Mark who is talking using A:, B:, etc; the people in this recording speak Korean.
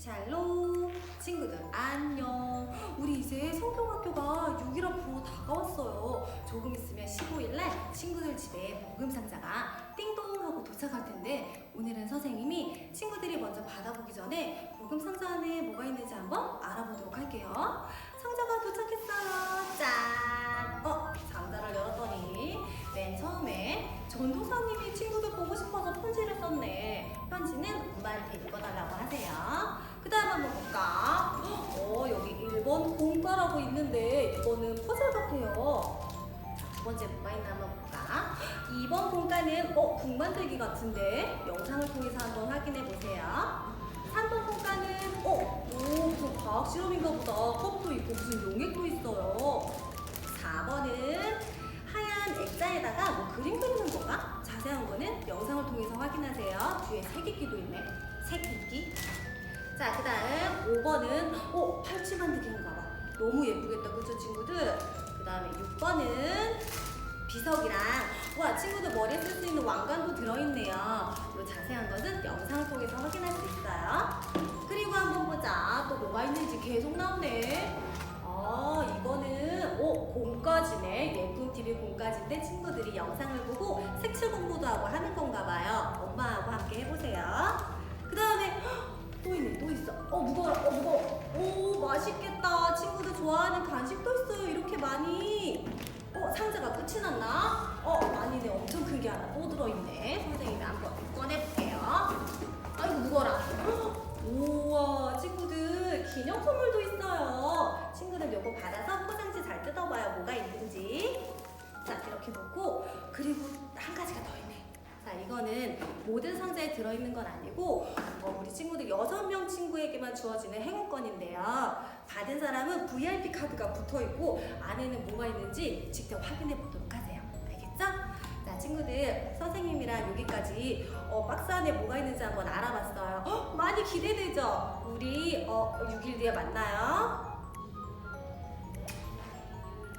A: 샬롬. 친구들 안녕. 우리 이제 성경학교가 6일 앞으로 다가왔어요. 조금 있으면 15일날 친구들 집에 복음 상자가 띵동 하고 도착할 텐데 오늘은 선생님이 친구들이 먼저 받아보기 전에 복음 상자 안에 뭐가 있는지 한번 알아보도록 할게요 있는데 이거는 퍼즐 같아요 자, 두 번째 뭐가 있나 한번 볼까? 2번 공과는 어, 국 만들기 같은데 영상을 통해서 한번 확인해 보세요 3번 공과는 어, 오, 무슨 과학 실험인가 보다 컵도 있고 무슨 용액도 있어요 4번은 하얀 액자에다가 뭐 그림 그리는 건가? 자세한 거는 영상을 통해서 확인하세요. 뒤에 색입기도 있네. 색입기. 자, 그 다음 5번은 어, 팔찌 만들기인가 봐. 너무 예쁘겠다. 그쵸, 친구들? 그 다음에 6번은 비석이랑 와 친구들 머리에 쓸 수 있는 왕관도 들어있네요. 이 자세한 것은 영상을 통해서 확인할 수 있어요. 그리고 한번 보자. 또 뭐가 있는지 계속 나오네. 아 이거는 오 공까지네 예쁜 TV 공까지인데 친구들이 영상을 보고 색칠 공부도 하고 하는 건가 봐요. 엄마하고 함께 해보세요. 그 다음에 또 있네 또 있어. 어 무거워 어 무거워. 오 맛있겠다. 친구들 좋아하는 간식도 있어요. 이렇게 많이. 어 상자가 끝이 났나? 어 아니네 엄청 큰 게 하나 또 들어있네. 선생님이 한번 꺼내볼게요. 아이고 무거워라. 우와 친구들 기념 선물도 있어요 친구들 요거 받아서 포장지 잘 뜯어봐요 뭐가 있는지 자 이렇게 놓고 그리고 한 가지가 더 있네 자 이거는 모든 상자에 들어있는 건 아니고 어, 우리 친구들 여섯 명 친구에게만 주어지는 행운권인데요 받은 사람은 VIP 카드가 붙어 있고 안에는 뭐가 있는지 직접 확인해 보도록 하세요 알겠죠? 자 친구들 선생님이랑 여기까지 어, 박스 안에 뭐가 있는지 한번 알아봤어요 헉, 많이 기대되죠? 우리 어, 6일 뒤에 만나요